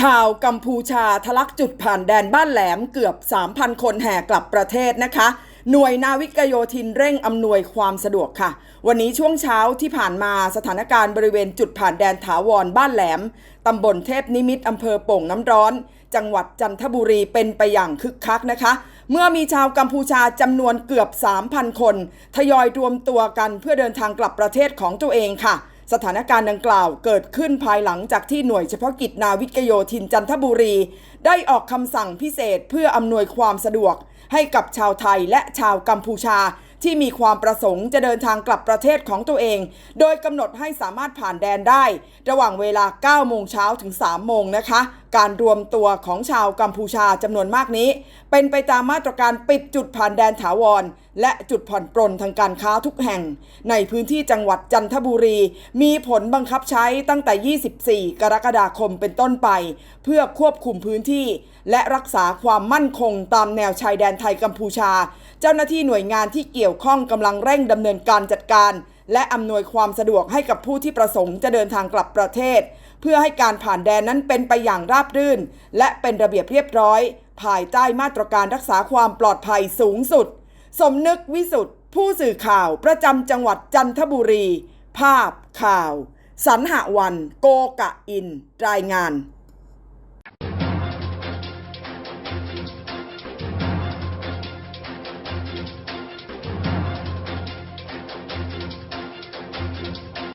ชาวกัมพูชาทะลักจุดผ่านแดนบ้านแหลมเกือบ 3,000 คนแห่กลับประเทศนะคะ หน่วยนาวิกโยธินเร่งอำนวยความสะดวกค่ะ วันนี้ช่วงเช้าที่ผ่านมาสถานการณ์บริเวณจุดผ่านแดนถาวรบ้านแหลมตำบลเทพนิมิตอำเภอโป่งน้ำร้อน จังหวัดจันทบุรีเป็นไปอย่างคึกคักนะคะ เมื่อมีชาวกัมพูชาจำนวนเกือบ 3,000 คน ทยอยรวมตัวกันเพื่อเดินทางกลับประเทศของตัวเองค่ะ สถานการณ์ดังกล่าวเกิดขึ้นภายหลังจากที่หน่วยเฉพาะกิจนาวิกโยธินจันทบุรี ได้ออกคำสั่งพิเศษเพื่ออำนวยความสะดวก ให้กับชาวไทยและชาวกัมพูชา ที่มีความประสงค์จะเดินทางกลับประเทศของตัวเอง โดยกำหนดให้สามารถผ่านแดนได้ ระหว่างเวลา 9 โมงเช้าถึง 3 โมงนะคะ การรวมตัวของชาวกัมพูชาจำนวนมากนี้ เป็นไปตามมาตรการปิดจุดผ่านแดนถาวร และจุดผ่อนปรนทางการค้าทุกแห่ง ในพื้นที่จังหวัดจันทบุรี มีผลบังคับใช้ตั้งแต่ 24 กรกฎาคมเป็นต้นไป เพื่อควบคุมพื้นที่ และรักษาความมั่นคงตามแนวชายแดนไทยกัมพูชา เจ้าหน้าที่หน่วยงานที่เกี่ยวข้องกำลังเร่งดำเนินการจัดการ และอำนวยความสะดวกให้กับผู้ที่ประสงค์จะเดินทางกลับประเทศ เพื่อให้การผ่านแดนนั้นเป็นไปอย่างราบรื่น และเป็นระเบียบเรียบร้อย ภายใต้มาตรการรักษาความปลอดภัยสูงสุด สมนึกวิสุทธ์ผู้สื่อข่าวประจำจังหวัดจันทบุรี ภาพข่าวสันหวัน โกกะอิน รายงาน